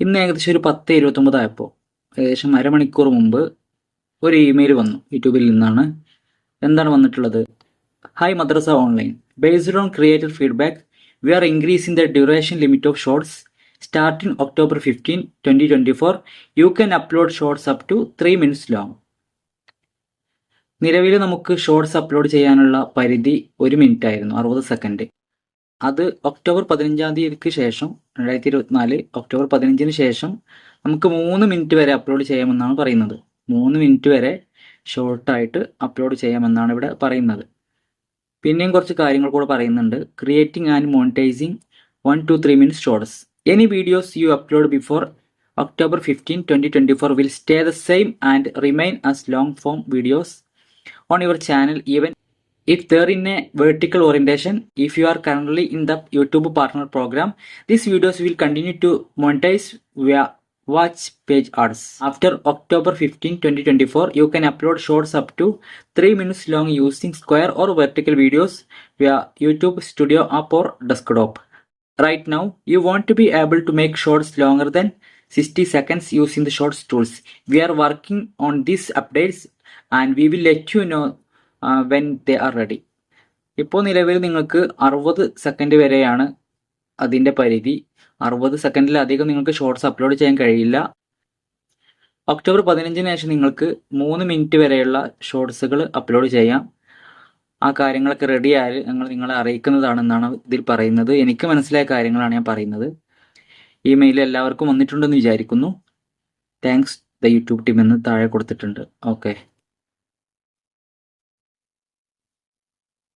ഇന്ന് ഏകദേശം ഒരു പത്ത് ഇരുപത്തൊമ്പതായപ്പോൾ ഏകദേശം അരമണിക്കൂർ മുമ്പ് ഒരു ഇമെയിൽ വന്നു യൂട്യൂബിൽ നിന്നാണ്. എന്താണ് വന്നിട്ടുള്ളത്? Hi Madrasa online based on creator feedback we are increasing the duration limit of shorts starting October fifteen twenty twenty four you can upload shorts up to three minutes long നിലവിൽ നമുക്ക് shorts upload ചെയ്യാനുള്ള പരിധി ഒരു minute ആയിരുന്നു അറുപത് second അത് October പതിനഞ്ചാം തീയതിക്ക് ശേഷം രണ്ടായിരത്തി ഇരുപത്തിനാല് ഒക്ടോബർ പതിനഞ്ചിന് ശേഷം നമുക്ക് മൂന്ന് മിനിറ്റ് വരെ അപ്ലോഡ് ചെയ്യാമെന്നാണ് പറയുന്നത്. മൂന്ന് മിനിറ്റ് വരെ ഷോർട്ടായിട്ട് അപ്ലോഡ് ചെയ്യാമെന്നാണ് ഇവിടെ പറയുന്നത്. പിന്നെയും കുറച്ച് കാര്യങ്ങൾ കൂടെ പറയുന്നുണ്ട്. Creating and monetizing one two three minutes shorts any videos you upload before October fifteen twenty twenty four will stay the same and remain as long form videos on your channel even if they're in a vertical orientation if you are currently in the youtube partner program these videos will continue to monetize via watch page ads. After october 15 2024 you can upload shorts up to 3 minutes long using square or vertical videos via youtube studio app or desktop. Right now you want to be able to make shorts longer than 60 seconds using the shorts tools. We are working on these updates and we will let you know when they are ready ഇപ്പോൾ നിലവിൽ നിങ്ങൾക്ക് അറുപത് second വരെയാണ് അതിന്റെ പരിധി. അറുപത് സെക്കൻഡിലധികം നിങ്ങൾക്ക് shorts upload ചെയ്യാൻ കഴിയില്ല. ഒക്ടോബർ പതിനഞ്ചിന് ശേഷം നിങ്ങൾക്ക് മൂന്ന് മിനിറ്റ് വരെയുള്ള ഷോർട്സുകൾ അപ്ലോഡ് ചെയ്യാം. ആ കാര്യങ്ങളൊക്കെ റെഡി ആയാൽ ഞങ്ങൾ നിങ്ങളെ അറിയിക്കുന്നതാണെന്നാണ് ഇതിൽ പറയുന്നത്. എനിക്ക് മനസ്സിലായ കാര്യങ്ങളാണ് ഞാൻ പറയുന്നത്. ഇമെയിൽ മെയിൽ എല്ലാവർക്കും വന്നിട്ടുണ്ടെന്ന് വിചാരിക്കുന്നു. താങ്ക്സ് ദ യൂട്യൂബ് ടീം എന്ന് താഴെ കൊടുത്തിട്ടുണ്ട്. ഓക്കെ